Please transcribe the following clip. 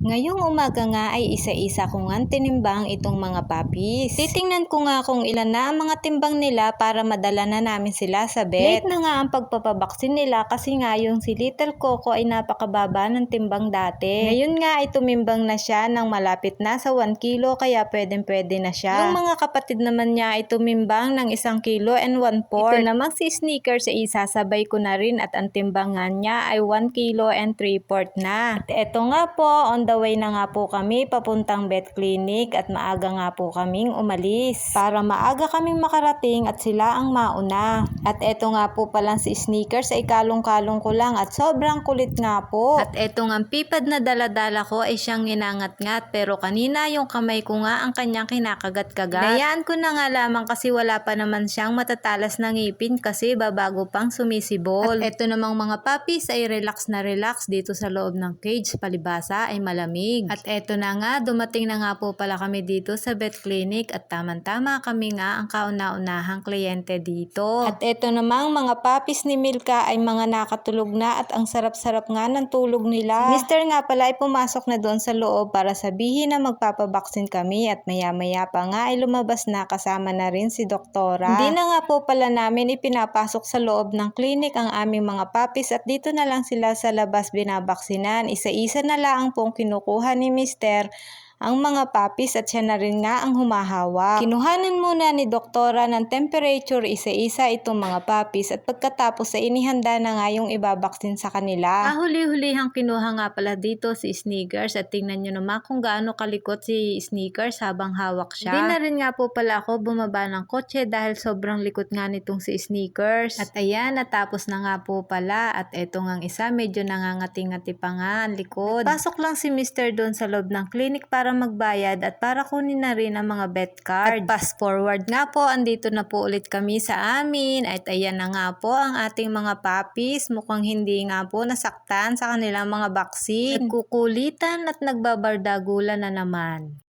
Ngayong umaga nga ay isa-isa ko nga tinimbang itong mga puppies. Titingnan ko nga kung ilan na ang mga timbang nila para madala na namin sila sa vet. Late na nga ang pagpapabaksin nila kasi nga yung si Little Coco ay napakababa ng timbang dati. Ngayon nga ay tumimbang na siya ng malapit na sa 1 kilo kaya pwedeng pwede na siya. Yung mga kapatid naman niya ay tumimbang ng 1 kilo and 1 4. Ito namang si Sneakers ay isasabay ko na rin at ang timbangan niya ay 1 kilo and 3 4 na. At eto nga po, on the way na nga po kami papuntang vet clinic at maaga nga po kaming umalis. Para maaga kaming makarating at sila ang mauna. At eto nga po palang si Sneakers ay kalong-kalong ko lang at sobrang kulit nga po. At eto nga pipad na daladala ko ay siyang inangat-ngat pero kanina yung kamay ko nga ang kanyang kinakagat-kagat. Nayaan ko na nga lamang kasi wala pa naman siyang matatalas na ngipin kasi babago pang sumisibol. At eto namang mga puppies ay relax na relax dito sa loob ng cage palibasa ay malamig. At eto na nga, dumating na nga po pala kami dito sa vet clinic at tamang-tama kami nga ang kauna-unahang kliyente dito. At eto namang mga puppies ni Milka ay mga nakatulog na at ang sarap-sarap nga ng tulog nila. Mister nga pala ay pumasok na doon sa loob para sabihin na magpapabaksin kami at maya-maya pa nga ay lumabas na kasama na rin si doktora. Hindi na nga po pala namin ipinapasok sa loob ng clinic ang aming mga puppies at dito na lang sila sa labas binabaksinan. Isa-isa na lang pong kinukuha ni Mister ang mga puppies at siya na rin nga ang humahawak. Kinuhanan muna ni doktora ng temperature isa-isa itong mga puppies at pagkatapos ay inihanda na nga yung ibabaksin sa kanila. Ah, huli-hulihang kinuha nga pala dito si Sneakers at tingnan nyo naman kung gaano kalikot si Sneakers habang hawak siya. Hindi na rin nga po pala ako bumaba ng kotse dahil sobrang likot nga nitong si Sneakers. At ayan, natapos na nga po pala at eto nga isa medyo nangangati-ngati pa nga ang likod. Pasok lang si Mr. doon sa loob ng clinic para magbayad at para kunin na rin ang mga bet card. At fast forward nga po, andito na po ulit kami sa amin at ayan na nga po ang ating mga puppies. Mukhang hindi nga po nasaktan sa kanilang mga baksin. Nagkukulitan at nagbabardagulan na naman.